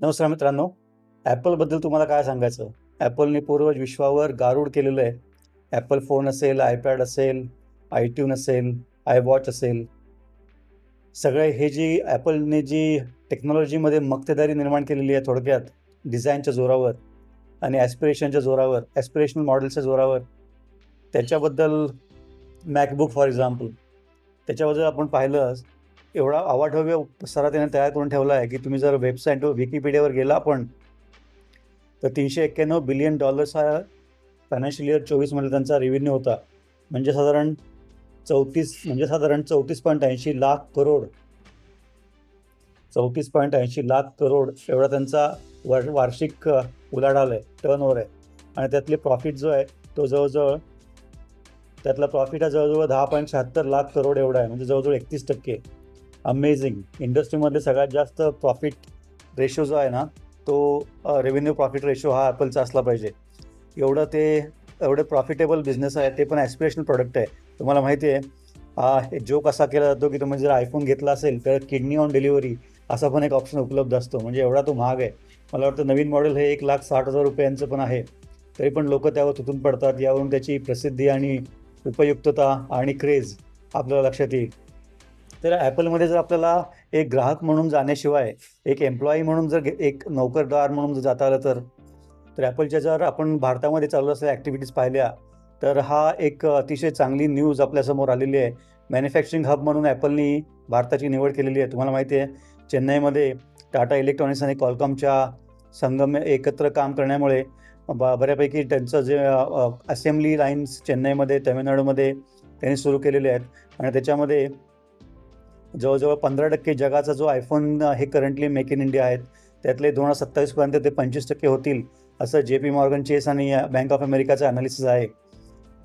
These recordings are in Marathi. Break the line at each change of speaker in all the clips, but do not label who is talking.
नमस्कार मित्रांनो ॲपलबद्दल तुम्हाला काय सांगायचं? ॲपलने पूर्वज विश्वावर गारूड केलेलं आहे. ॲपल फोन असेल आयपॅड असेल आयट्यून असेल आयवॉच असेल. सगळे हे जी ॲपलने जी टेक्नॉलॉजीमध्ये मक्तेदारी निर्माण केलेली आहे थोडक्यात डिझाईनच्या जोरावर आणि ॲस्पिरेशनच्या जोरावर ॲस्पिरेशनल मॉडेलच्या जोरावर त्याच्याबद्दल मॅकबुक फॉर एक्झाम्पल त्याच्याबद्दल आपण पाहिलं एवढा अवाढव्य सरा त्याने तयार करून ठेवला आहे की तुम्ही जर वेबसाईट विकिपीडियावर गेला पण तर तीनशे एक्क्याण्णव बिलियन डॉलर्स हा फायनान्शियल इयर चोवीसमध्ये त्यांचा रेव्हेन्यू होता. म्हणजे साधारण चौतीस म्हणजे साधारण चौतीस पॉईंट ऐंशी लाख करोड. चौतीस पॉईंट ऐंशी लाख करोड एवढा त्यांचा वार वार्षिक उलाढाल आहे टर्न ओव्हर आहे. आणि त्यातले प्रॉफिट जो आहे तो जवळजवळ त्यातला प्रॉफिट हा जवळजवळ दहा पॉईंट शहात्तर लाख करोड एवढा आहे. म्हणजे जवळजवळ एकतीस टक्के अमेझिंग इंडस्ट्रीमधले सगळ्यात जास्त प्रॉफिट रेशो जो आहे ना तो रेव्हेन्यू प्रॉफिट रेशो हा ॲपलचा असला पाहिजे. एवढं ते एवढे प्रॉफिटेबल बिझनेस आहे ते पण ॲस्पिरेशनल प्रोडक्ट आहे. तुम्हाला माहिती आहे हा एक जोक असा केला जातो की तुम्ही जर आयफोन घेतला असेल तर किडनी ऑन डिलिव्हरी असा पण एक ऑप्शन उपलब्ध असतो. म्हणजे एवढा तो महाग आहे. मला वाटतं नवीन मॉडेल हे एक लाख साठ हजार रुपयांचं पण आहे. तरी पण लोक त्यावर तुटून पडतात. यावरून त्याची प्रसिद्धी आणि उपयुक्तता आणि क्रेज आपल्याला लक्षात येईल. तर ॲपलमध्ये जर आपल्याला एक ग्राहक म्हणून जाण्याशिवाय एक एम्प्लॉई म्हणून जर गे- एक नोकरदार म्हणून जर जाता आलं तर तर ॲपलच्या जर आपण भारतामध्ये चालू असलेल्या ॲक्टिव्हिटीज पाहिल्या तर हा एक अतिशय चांगली न्यूज आपल्यासमोर आलेली आहे. मॅन्युफॅक्चरिंग हब म्हणून ॲपलनी भारताची निवड केलेली आहे. तुम्हाला माहिती आहे चेन्नईमध्ये टाटा इलेक्ट्रॉनिक्स आणि कॉलकॉमच्या संगम एकत्र काम करण्यामुळे ब बऱ्यापैकी त्यांचं जे असेंब्ली लाईन्स चेन्नईमध्ये तमिळनाडूमध्ये त्यांनी सुरू केलेले आहेत. आणि त्याच्यामध्ये जवळजवळ पंधरा टक्के जगाचा जो आयफोन हे करंटली मेक इन इंडिया आहेत त्यातले दोन हजार सत्तावीसपर्यंत ते पंचवीस टक्के होतील असं जे पी मॉर्गन चेस आणि बँक ऑफ अमेरिकाचं ॲनालिसिस आहे.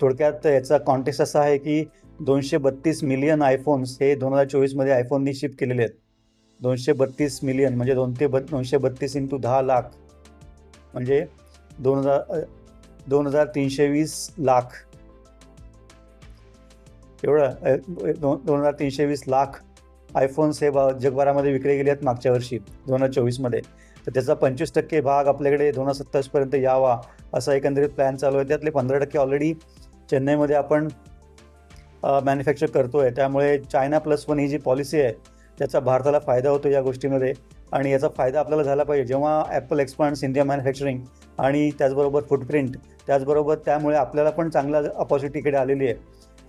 थोडक्यात याचा कॉन्टेक्स्ट असा आहे की दोनशे बत्तीस मिलियन आयफोन्स हे दोन हजार चोवीसमध्ये आयफोननी शिप केलेले आहेत. दोनशे बत्तीस मिलियन म्हणजे दोन ते बत दोनशे बत्तीस इंटू दहा लाख. म्हणजे दोन हजार दोन हजार तीनशे वीस लाख. एवढं दोन दोन हजार तीनशे वीस लाख आयफोन्स हे जगभरामध्ये विकले गेले आहेत मागच्या वर्षी दोन हजार चोवीसमध्ये. तर त्याचा पंचवीस टक्के भाग आपल्याकडे दोन हजार सत्तावीसपर्यंत यावा असा एकंदरीत प्लॅन चालू आहे. त्यातले पंधरा टक्के ऑलरेडी चेन्नईमध्ये आपण मॅन्युफॅक्चर करतो आहे त्यामुळे चायना प्लस वन ही जी पॉलिसी आहे त्याचा भारताला फायदा होतो या गोष्टीमध्ये. आणि याचा फायदा आपल्याला झाला पाहिजे. जेव्हा ॲपल एक्सपांड्स इंडिया मॅन्युफॅक्चरिंग आणि त्याचबरोबर फुटप्रिंट त्याचबरोबर त्यामुळे आपल्याला पण चांगला अपॉर्च्युनिटीकडे आलेली आहे.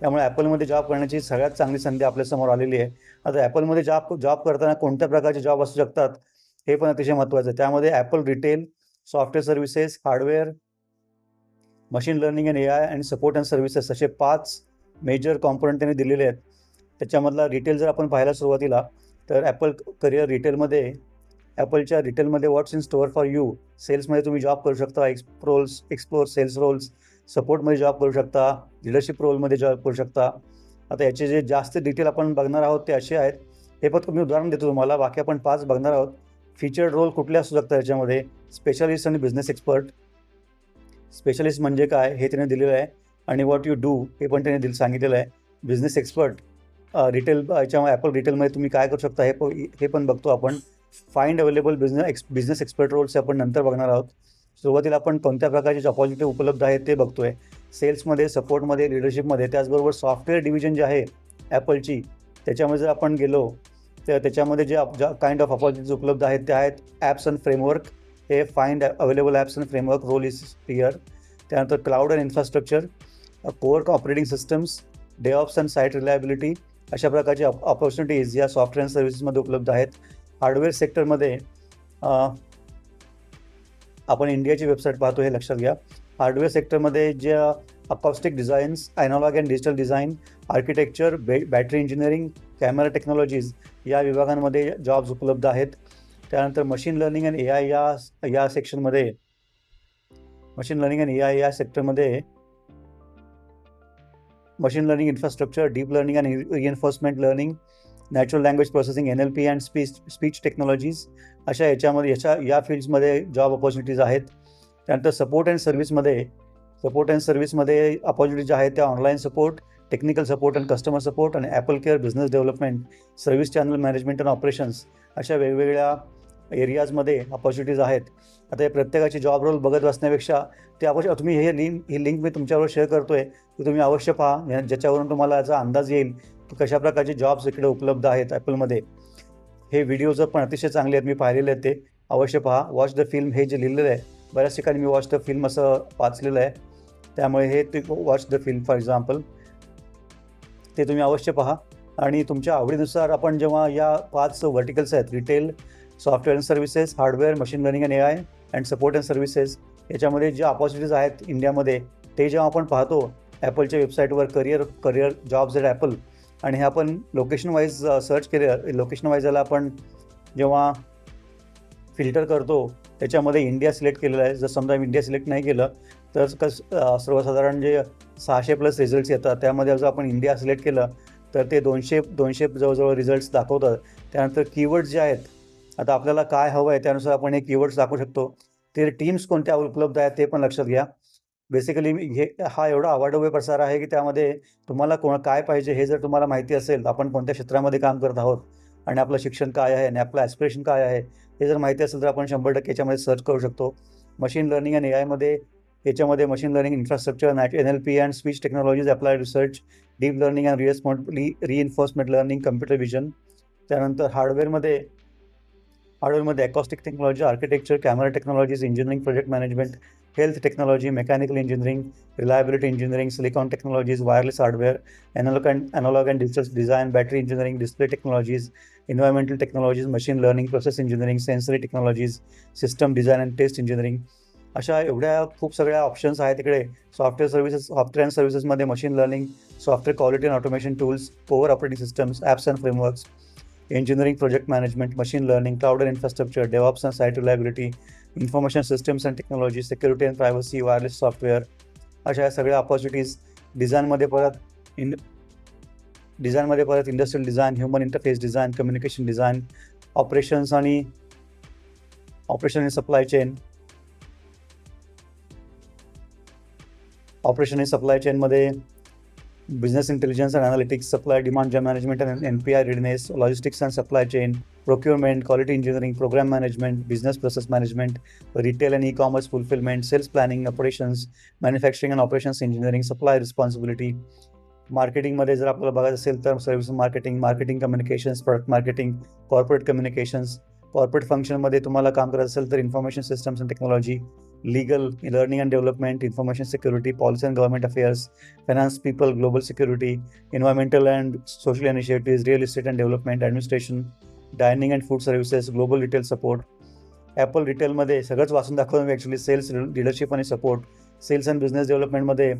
त्यामुळे ॲपलमध्ये जॉब करण्याची सगळ्यात चांगली संधी आपल्यासमोर आलेली आहे. आता ॲपलमध्ये जॉब जॉब करताना कोणत्या प्रकारचे जॉब असू शकतात हे पण अतिशय महत्त्वाचं आहे. त्यामध्ये Apple retail software services hardware machine learning and A I and support and services असे पाच मेजर कॉम्पोनंट त्यांनी दिलेले आहेत. त्याच्यामधला रिटेल जर आपण पाहायला सुरुवातीला तर ॲपल करिअर रिटेलमध्ये ॲपलच्या रिटेलमध्ये what's in store for you सेल्समध्ये तुम्ही जॉब करू शकता एक्सप्रोल्स एक्सप्लोर सेल्स रोल्स सपोर्टमध्ये जॉब करू शकता लिडरशिप रोलमध्ये जॉब करू शकता. आता याचे जे जास्त डिटेल आपण बघणार आहोत ते असे आहेत. हे फक्त मी उदाहरण देतो तुम्हाला बाकी आपण पाच बघणार आहोत. फीचर्ड रोल कुठले असू शकतात याच्यामध्ये? स्पेशलिस्ट आणि बिझनेस एक्सपर्ट स्पेशलिस्ट म्हणजे काय? हे त्याने दिलेलं आहे. आणि व्हॉट यू डू हे पण त्याने दिल सांगितलेलं आहे. बिझनेस एक्सपर्ट रिटेल याच्यामध्ये ॲपल रिटेलमध्ये तुम्ही काय करू शकता हे हे पण बघतो आपण. Find available business ex business expert roles आपण नंतर बघणार आहोत. सुरुवातीला आपण कोणत्या प्रकारचे अपॉर्च्युनिटी उपलब्ध आहेत ते बघतोय. सेल्समध्ये सपोर्टमध्ये लिडरशिपमध्ये त्याचबरोबर सॉफ्टवेअर डिव्हिजन जे आहे ॲपलची त्याच्यामध्ये जर आपण गेलो तर त्याच्यामध्ये जे ज्या काइंड ऑफ अपॉर्च्युनिटीज उपलब्ध आहेत त्या आहेत ॲप्स अँड फ्रेमवर्क हे find available apps and framework role is clear त्यानंतर cloud and infrastructure core operating systems devops and site reliability अशा प्रकारचे ऑपॉर्च्युनिटीज या सॉफ्टवेअर अँड सर्व्हिसेसमध्ये उपलब्ध आहेत. हार्डवेअर सेक्टरमध्ये आपण इंडियाची वेबसाईट पाहतो हे लक्षात घ्या. हार्डवेअर सेक्टरमध्ये जे acoustic designs analog and digital design architecture bay battery engineering camera technologies या विभागांमध्ये जॉब्स उपलब्ध आहेत. त्यानंतर machine learning and A I या या सेक्शनमध्ये machine learning and A I या सेक्टरमध्ये machine learning infrastructure deep learning and reinforcement learning natural language processing N L P and speech speech technologies अशा याच्यामध्ये याच्या या फील्ड्समध्ये जॉब ऑपॉर्च्युनिटीज आहेत. त्यानंतर सपोर्ट अँड सर्व्हिसमध्ये सपोर्ट अँड सर्व्हिसमध्ये अपॉर्च्युनिटीज आहेत त्या online support technical support and customer support आणि Apple Care business development service channel management and operations अशा वेगवेगळ्या एरियाजमध्ये ऑपॉर्च्युनिटीज आहेत. आता हे प्रत्येकाची जॉब रोल बघत बसण्यापेक्षा ते अवश्य तुम्ही हे लिंक ही लिंक मी तुमच्यावर शेअर करतो आहे की तुम्ही अवश्य पहा. ज्याच्यावरून तुम्हाला याचा अंदाज येईल कशा प्रकारचे जॉब्स इकडे उपलब्ध आहेत ॲपलमध्ये हे व्हिडिओज पण अतिशय चांगले आहेत मी पाहिलेले आहेत ते अवश्य पहा. वॉच द फिल्म हे जे लिहिलेलं आहे बऱ्याच ठिकाणी मी वॉच द फिल्म असं वाचलेलं आहे. त्यामुळे हे ते watch the film for example ते तुम्ही अवश्य पहा. आणि तुमच्या आवडीनुसार आपण जेव्हा या पाच व्हर्टिकल्स आहेत retail software and services hardware machine learning and A I and support and services याच्यामध्ये जे ऑपॉर्च्युनिटीज आहेत इंडियामध्ये ते जेव्हा आपण पाहतो ॲपलच्या वेबसाईटवर career career jobs at Apple आणि हे आपण लोकेशन वाईज सर्च केले लोकेशन वाईज याला आपण जेव्हा फिल्टर करतो त्याच्यामध्ये इंडिया सिलेक्ट केलेलं आहे. जर समजा इंडिया सिलेक्ट नाही केलं तर कस सर्वसाधारण जे सहाशे प्लस रिझल्ट्स येतात त्यामध्ये जर आपण इंडिया सिलेक्ट केलं तर ते दोनशे दोनशे जवळजवळ रिझल्ट्स दाखवतात. त्यानंतर कीवर्ड्स जे आहेत आता आपल्याला काय हवं आहे त्यानुसार आपण हे कीवर्ड्स दाखवू शकतो. ते टीम्स कोणत्या उपलब्ध आहेत ते पण लक्षात घ्या. बेसिकली हे हा एवढा अवाढव्य प्रसार आहे की त्यामध्ये तुम्हाला कोण काय पाहिजे हे जर तुम्हाला माहिती असेल आपण कोणत्या क्षेत्रामध्ये काम करत आहोत आणि आपलं शिक्षण काय आहे आणि आपलं ॲस्पिरेशन काय आहे हे जर माहिती असेल तर आपण शंभर टक्के याच्यामध्ये सर्च करू शकतो. मशीन लर्निंग आणि ए आयमध्ये याच्यामध्ये machine learning infrastructure NAAT N L P and speech technologies apply research deep learning and responsibly reinforcement learning computer vision त्यानंतर हार्डवेअरमध्ये हार्डवेअरमध्ये acoustic technology architecture camera technologies engineering project management health technology mechanical engineering reliability engineering silicon technologies wireless hardware analog and analog and digital design battery engineering display technologies environmental technologies, machine learning, process engineering, sensory technologies, system design and test engineering अशा एवढ्या खूप सगळ्या ऑप्शन्स आहेत तिकडे software services software and सर्व्हिसेसमध्ये machine learning software quality and automation tools power operating systems apps and frameworks engineering project management machine learning cloud and infrastructure devops and site reliability information systems and technology security and privacy wireless software अशा या सगळ्या ऑपॉर्च्युनिटीज डिझाईनमध्ये परत इन डिझाईनमध्ये परत industrial design human interface design communication design operations आणि operation in supply chain operation in supply चेनमध्ये Business intelligence and analytics supply demand management and N P I readiness logistics and supply chain procurement, quality engineering, program management, business process management, retail and e-commerce fulfillment, sales planning, operations, manufacturing and operations engineering, supply responsibility. मार्केटिंगमध्ये जर आपल्याला बघायचं असेल तर service marketing marketing communications product marketing corporate communications corporate फंक्शनमध्ये तुम्हाला काम करायचं असेल तर information systems and technology legal learning and development information security policy and government affairs finance people global security environmental and social initiative real estate and development administration dining and food services global retail support Apple रिटेलमध्ये सगळंच वाचून दाखवलं मी ॲक्च्युली सेल्स डीलरशिप आणि support sales and business डेव्हलपमेंटमध्ये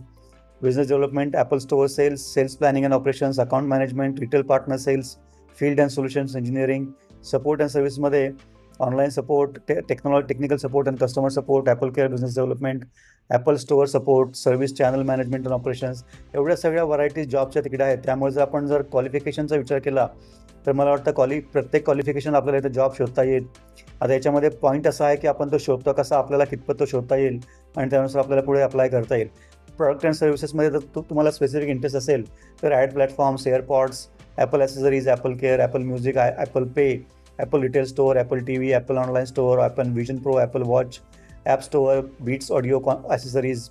business development Apple Store sales sales planning and operations account management retail partner sales field and solutions engineering support and सर्व्हिसमध्ये online support टे technology technical support and customer support Apple Care business development Apple Store support service channel management and operations एवढ्या सगळ्या व्हरायटीज जॉबच्या तिकडे आहेत. त्यामुळे जर आपण जर क्वालिफिकेशनचा विचार केला तर मला वाटतं क्वालि प्रत्येक क्वालिफिकेशन आपल्याला इथं जॉब शोधता येईल. आता याच्यामध्ये पॉईंट असा आहे की आपण तो शोधतो कसा आपल्याला कितपत तो शोधता येईल आणि त्यानुसार आपल्याला पुढे अप्लाय करता येईल. प्रॉडक्ट अँड सर्व्हिसेसमध्ये जर तु तुम्हाला स्पेसिफिक इंटरेस्ट असेल तर ad platforms AirPods Apple accessories Apple Care Apple Music Apple Pay Apple retail store Apple T V Apple online store Apple Vision Pro Apple Watch App Store Beats audio corn accessories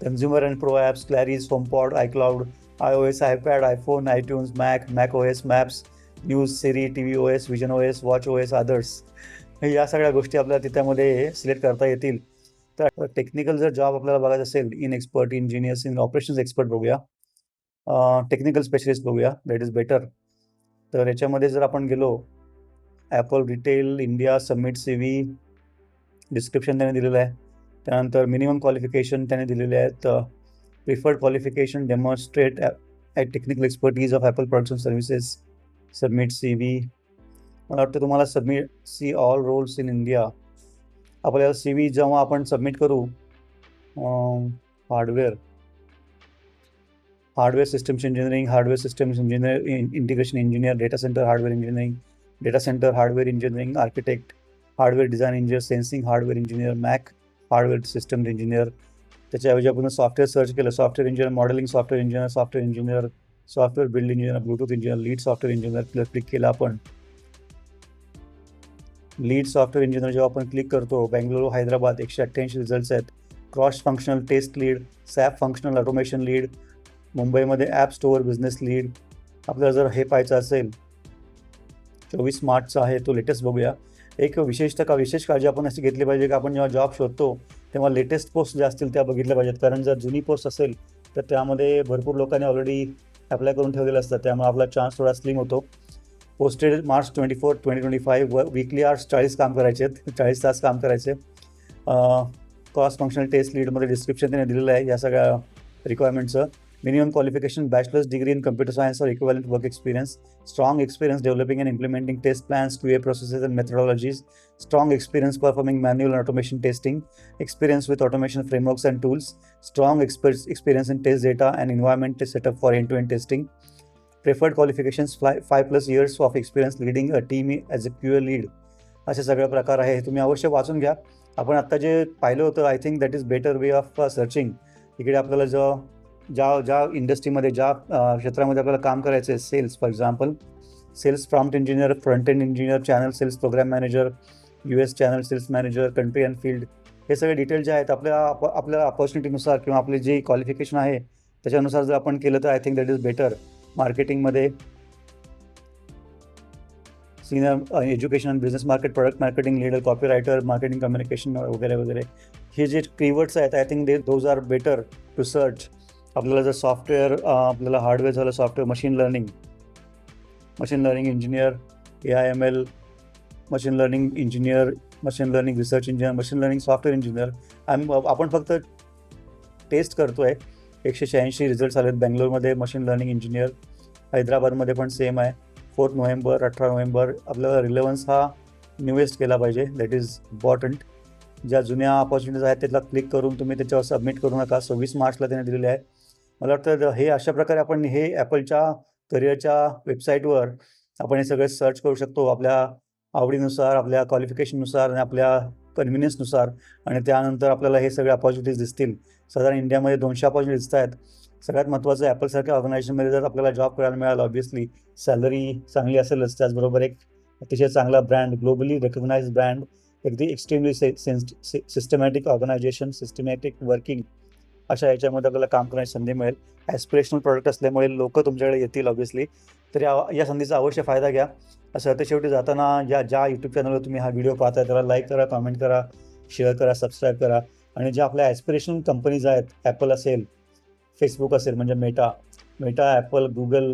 consumer and pro apps Claris HomePod iCloud I O S iPad iPhone iTunes Mac Mac O S Maps News Siri T V O S vision O S watch O S others या सगळ्या गोष्टी आपल्याला त्याच्यामध्ये सिलेक्ट करता येतील. तर टेक्निकल जर जॉब आपल्याला बघायचं असेल in expert engineers in operations expert बघूया. टेक्निकल स्पेशलिस्ट बघूया दॅट इज बेटर तर याच्यामध्ये जर आपण गेलो Apple retail India submit C V description त्याने दिलेलं आहे. त्यानंतर मिनिमम क्वालिफिकेशन त्याने दिलेले आहेत. Preferred qualification demonstrate at technical expertise of Apple products and services submit C V मला वाटतं तुम्हाला submit C all roles in India आपल्याला सी व्ही जेव्हा आपण सबमिट करू hardware hardware systems engineering hardware systems engineer integration engineer data centre hardware engineering data centre hardware engineering architect hardware design engineer sensing hardware engineer Mac hardware system engineer त्याच्याऐवजी आपण सॉफ्टवेअर सर्च केलं. Software engineer modelling software engineer software engineer software build engineer Bluetooth engineer lead software engineer click केलं आपण. लीड सॉफ्टवेअर इंजिनियर जेव्हा आपण क्लिक करतो बेंगलोर हैदराबाद एकशे अठ्ठ्याऐंशी रिझल्ट्स आहेत. Cross functional test lead SAP functional automation lead मुंबईमध्ये ॲप स्टोअर बिझनेस लीड आपल्याला जर हे पाहायचं असेल चोवीस मार्चचा आहे तो लेटेस्ट बघूया. एक विशेषतः का विशेष काळजी आपण अशी घेतली पाहिजे की आपण जेव्हा जॉब शोधतो तेव्हा लेटेस्ट पोस्ट ज्या असतील त्या बघितल्या पाहिजेत. कारण जर जुनी पोस्ट असेल तर त्यामध्ये भरपूर लोकांनी ऑलरेडी अप्लाय करून ठेवलेलं असतं. त्यामुळे आपला चान्स थोडा स्लिम होतो. Posted March twenty four twenty twenty five weekly hours चाळीस काम करायचे आहेत. चाळीस तास काम करायचे. क्रॉस फंक्शनल टेस्ट लीडमध्ये डिस्क्रिप्शन त्याने दिलेलं आहे या सगळ्या रिक्वायरमेंटचं Minimum qualification bachelor's degree in computer science or equivalent work experience strong experience developing and implementing test plans, QA processes and methodologies, strong experience performing manual and automation testing, experience with automation frameworks and tools, strong exper- experience in test data and environment setup for end-to-end testing, preferred qualifications, fly, five plus years of experience leading a team as a QA lead. असे सगळे प्रकार आहे हे तुम्ही अवश्य वाचून घ्या आपण आत्ता जे पाहिलं होतं I think that is better way of searching इकडे आपल्याला जो ज्या ज्या इंडस्ट्रीमध्ये ज्या क्षेत्रामध्ये आपल्याला काम करायचं आहे sales for example sales prompt engineer front end engineer channel sales programme manager U S channel sales manager country and field हे सगळे डिटेल जे आहेत आपल्या आप आपल्या अपॉर्च्युनिटीनुसार किंवा आपले जे क्वालिफिकेशन आहे त्याच्यानुसार जर आपण केलं तर I think that is better मार्केटिंगमध्ये senior education business market product marketing leader copy writer marketing communication वगैरे वगैरे. हे जे कीवर्ड्स आहेत I think they those are better to search आपल्याला जर सॉफ्टवेअर आपल्याला हार्डवेअर झालं software machine learning machine learning engineer A I M L machine learning engineer machine learning research engineer machine learning software engineer आम्ही आपण फक्त टेस्ट करतो आहे एकशे शहाऐंशी रिझल्ट्स आहेत बँगलोरमध्ये मशीन लर्निंग इंजिनियर हैदराबादमध्ये पण सेम आहे. फोर्थ नोव्हेंबर अठरा नोव्हेंबर आपल्याला रिलेवन्स हा न्यूएस्ट केला पाहिजे. दॅट इज इम्पॉर्टंट ज्या जुन्या ऑपॉर्च्युनिटीज आहेत त्याला क्लिक करून तुम्ही त्याच्यावर सबमिट करू नका. सव्वीस मार्चला त्याने दिलेले आहे. मला वाटतं हे अशा प्रकारे आपण हे ॲपलच्या करिअरच्या वेबसाईटवर आपण हे सगळे सर्च करू शकतो आपल्या आवडीनुसार आपल्या क्वालिफिकेशननुसार आणि आपल्या कन्व्हिनियन्सनुसार आणि त्यानंतर आपल्याला हे सगळे अपॉर्च्युनिटीज दिसतील. साधारण इंडियामध्ये दोनशे अपॉर्च्युनिटीज दिसत आहेत. सगळ्यात महत्त्वाचं ॲपलसारख्या ऑर्गनायझेशनमध्ये जर आपल्याला जॉब करायला मिळाला ऑब्व्हियसली सॅलरी चांगली असेलच त्याचबरोबर एक अतिशय चांगला ब्रँड ग्लोबली रेकग्नाइज ब्रँड अगदी extremely say systematic organisation systematic working अशा याच्यामध्ये आपल्याला काम करण्याची संधी मिळेल. ॲस्पिरेशनल प्रोडक्ट असल्यामुळे लोक तुमच्याकडे येतील ऑब्व्हियसली तर या या संधीचा अवश्य फायदा घ्या. असं आता शेवटी जाताना या ज्या यूट्यूब चॅनलवर तुम्ही हा व्हिडिओ पाहताय त्याला लाईक करा कमेंट करा शेअर करा सबस्क्राईब करा. आणि ज्या आपल्या ॲस्पिरेशनल कंपनीज आहेत ॲपल असेल फेसबुक असेल म्हणजे मेटा मेटा ॲपल गुगल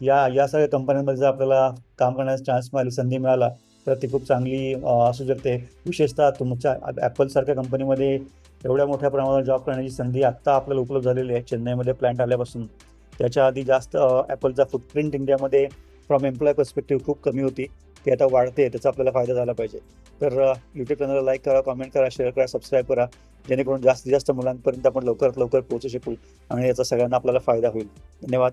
या या सगळ्या कंपन्यांमध्ये जर आपल्याला काम करण्याचा चान्स मिळाला संधी मिळाला तर ती खूप चांगली असू शकते. विशेषतः तुमच्या ॲपलसारख्या कंपनीमध्ये एवढ्या मोठ्या प्रमाणावर जॉब करण्याची संधी आत्ता आपल्याला उपलब्ध झालेली आहे. चेन्नईमध्ये प्लॅन्ट आल्यापासून. त्याच्या आधी जास्त ॲपलचा फुटप्रिंट इंडियामध्ये फ्रॉम एम्प्लॉय पर्स्पेक्टिव्ह खूप कमी होती. ती आता वाढते त्याचा आपल्याला फायदा झाला पाहिजे. तर यूट्यूब चॅनलला लाईक करा कमेंट करा शेअर करा सबस्क्राईब करा. जेणेकरून जास्तीत जास्त मुलांपर्यंत आपण लवकरात लवकर पोहोचू शकू आणि याचा सगळ्यांना आपल्याला फायदा होईल. धन्यवाद.